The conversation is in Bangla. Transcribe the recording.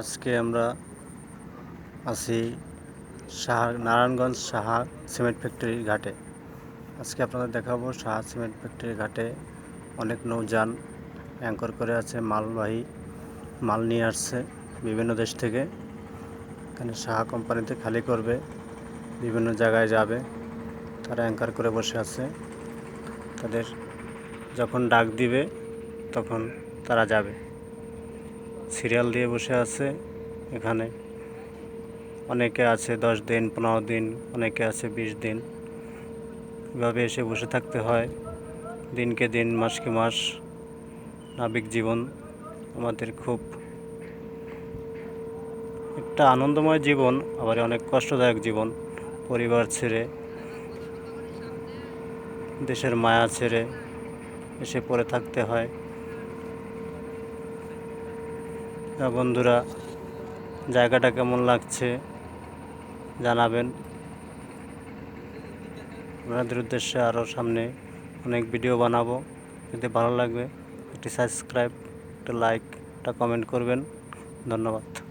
আজকে আমরা আছি সাহা নারায়ণগঞ্জ সাহা সিমেন্ট ফ্যাক্টরির ঘাটে। আজকে আপনাদের দেখাবো সাহা সিমেন্ট ফ্যাক্টরির ঘাটে অনেক নৌযান অ্যাঙ্কর করে আছে, মালবাহী, মাল নিয়ে আসছে বিভিন্ন দেশ থেকে। এখানে সাহা কোম্পানিতে খালি করবে, বিভিন্ন জায়গায় যাবে, তারা অ্যাঙ্কার করে বসে আছে। তাদের যখন ডাক দিবে, তখন তারা যাবে। সিরিয়াল দিয়ে বসে আছে এখানে। অনেকে আছে দশ দিন, পনেরো দিন, অনেকে আছে বিশ দিন। এভাবে এসে বসে থাকতে হয়। দিনকে দিন, মাসকে মাস নাবিক জীবন আমাদের খুব একটা আনন্দময় জীবন, আবার অনেক কষ্টদায়ক জীবন। পরিবার ছেড়ে, দেশের মায়া ছেড়ে এসে পড়ে থাকতে হয়। তা বন্ধুরা, জায়গাটা কেমন লাগছে জানাবেন। আপনাদের উদ্দেশ্যে আরও সামনে অনেক ভিডিও বানাবো। যদি ভালো লাগবে একটি সাবস্ক্রাইব, একটা লাইক, একটা কমেন্ট করবেন। ধন্যবাদ।